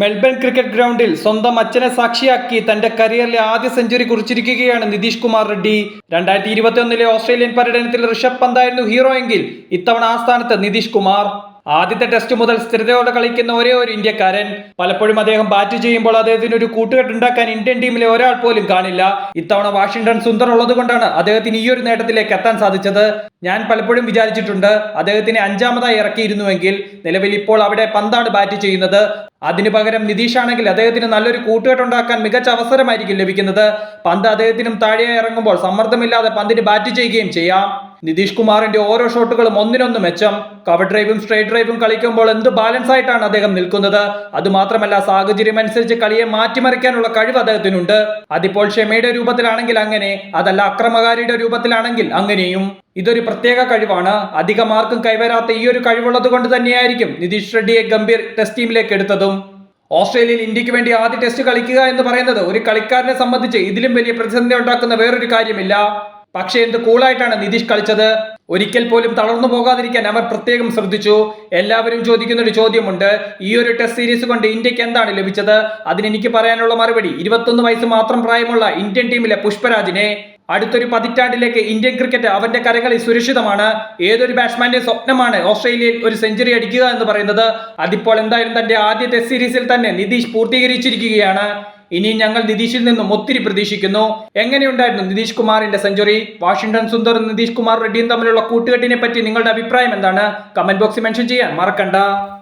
Melbourne cricket ഗ്രൗണ്ടിൽ സ്വന്തം അച്ഛനെ സാക്ഷിയാക്കി തന്റെ കരിയറിലെ ആദ്യ സെഞ്ചുറി കുറിച്ചിരിക്കുകയാണ് നിതീഷ് കുമാർ റെഡ്ഡി. രണ്ടായിരത്തി ഇരുപത്തിയൊന്നിലെ ഓസ്ട്രേലിയൻ പര്യടനത്തിൽ ഋഷഭ് പന്തായിരുന്നു ഹീറോ എങ്കിൽ ഇത്തവണ ആ സ്ഥാനത്ത് നിതീഷ് കുമാർ. ആദ്യത്തെ ടെസ്റ്റ് മുതൽ സ്ഥിരതയോടെ കളിക്കുന്ന ഒരേ ഒരു ഇന്ത്യക്കാരൻ. പലപ്പോഴും അദ്ദേഹം ബാറ്റ് ചെയ്യുമ്പോൾ അദ്ദേഹത്തിന് ഒരു കൂട്ടുകെട്ടുണ്ടാക്കാൻ ഇന്ത്യൻ ടീമിലെ ഒരാൾ പോലും കാണില്ല. ഇത്തവണ വാഷിംഗ്ടൺ സുന്ദർ ഉള്ളതുകൊണ്ടാണ് അദ്ദേഹത്തിന് ഈ ഒരു നേട്ടത്തിലേക്ക് എത്താൻ സാധിച്ചത്. ഞാൻ പലപ്പോഴും വിചാരിച്ചിട്ടുണ്ട് അദ്ദേഹത്തിനെ അഞ്ചാമതായി ഇറക്കിയിരുന്നുവെങ്കിൽ നിലവിൽ ഇപ്പോൾ അവിടെ പന്താണ് ബാറ്റ് ചെയ്യുന്നത്. അതിനു പകരം നിതീഷ് ആണെങ്കിൽ അദ്ദേഹത്തിന് നല്ലൊരു കൂട്ടുകെട്ടുണ്ടാക്കാൻ മികച്ച അവസരമായിരിക്കും ലഭിക്കുന്നത്. പന്ത് അദ്ദേഹത്തിനും താഴെയായി ഇറങ്ങുമ്പോൾ സമ്മർദ്ദമില്ലാതെ പന്തിന് ബാറ്റ് ചെയ്യുകയും ചെയ്യാം. നിതീഷ് കുമാറിന്റെ ഓരോ ഷോട്ടുകളും ഒന്നിനൊന്ന് മെച്ചം. കവർ ഡ്രൈവും സ്ട്രേറ്റ് ഡ്രൈവും കളിക്കുമ്പോൾ എന്ത് ബാലൻസ് ആയിട്ടാണ് അദ്ദേഹം നിൽക്കുന്നത്? അത് മാത്രമല്ല സാഹചര്യം അനുസരിച്ച് കളിയെ മാറ്റിമറിക്കാനുള്ള കഴിവ് അദ്ദേഹത്തിനുണ്ട്. അതിപ്പോൾ ക്ഷമയുടെ രൂപത്തിലാണെങ്കിൽ അങ്ങനെ അതല്ല അക്രമകാരിയുടെ രൂപത്തിലാണെങ്കിൽ അങ്ങനെയും. ഇതൊരു പ്രത്യേക കഴിവാണ്. അധികം ആർക്കും കൈവരാത്ത ഈ ഒരു കഴിവുള്ളത് കൊണ്ട് തന്നെയായിരിക്കും നിതീഷ് റെഡ്ഡിയെ ഗംഭീർ ടെസ്റ്റ് ടീമിലേക്ക് എടുത്തതും. ഓസ്ട്രേലിയയിൽ ഇന്ത്യയ്ക്ക് വേണ്ടി ആദ്യ ടെസ്റ്റ് കളിക്കുക എന്ന് പറയുന്നത് ഒരു കളിക്കാരനെ സംബന്ധിച്ച് ഇതിലും വലിയ പ്രതിസന്ധി ഉണ്ടാക്കുന്ന വേറൊരു കാര്യമില്ല. പക്ഷേ എന്ത് കൂളായിട്ടാണ് നിതീഷ് കളിച്ചത്? ഒരിക്കൽ പോലും തളർന്നു പോകാതിരിക്കാൻ അവർ പ്രത്യേകം ശ്രദ്ധിച്ചു. എല്ലാവരും ചോദിക്കുന്ന ഒരു ചോദ്യമുണ്ട്. ഈ ഒരു ടെസ്റ്റ് സീരീസ് കൊണ്ട് ഇന്ത്യയ്ക്ക് എന്താണ് ലഭിച്ചത്? അതിന് എനിക്ക് പറയാനുള്ള മറുപടി ഇരുപത്തൊന്ന് വയസ്സ് മാത്രം പ്രായമുള്ള ഇന്ത്യൻ ടീമിലെ പുഷ്പരാജിനെ. അടുത്തൊരു പതിറ്റാണ്ടിലേക്ക് ഇന്ത്യൻ ക്രിക്കറ്റ് അവന്റെ കരകളിൽ സുരക്ഷിതമാണ്. ഏതൊരു ബാറ്റ്സ്മാന്റെ സ്വപ്നമാണ് ഓസ്ട്രേലിയയിൽ ഒരു സെഞ്ചുറി അടിക്കുക എന്ന് പറയുന്നത്. അതിപ്പോൾ എന്തായാലും തന്റെ ആദ്യ ടെസ്റ്റ് സീരീസിൽ തന്നെ നിതീഷ് പൂർത്തീകരിച്ചിരിക്കുകയാണ്. ഇനി ഞങ്ങൾ നിതീഷിൽ നിന്നും ഒത്തിരി പ്രതീക്ഷിക്കുന്നു. എങ്ങനെയുണ്ടായിരുന്നു നിതീഷ് കുമാറിന്റെ സെഞ്ചുറി? വാഷിംഗ്ടൺ സുന്ദറും നിതീഷ് കുമാർ റെഡ്ഡിയും തമ്മിലുള്ള കൂട്ടുകെട്ടിനെ പറ്റി നിങ്ങളുടെ അഭിപ്രായം എന്താണ്? കമന്റ് ബോക്സിൽ മെൻഷൻ ചെയ്യാൻ മറക്കണ്ട.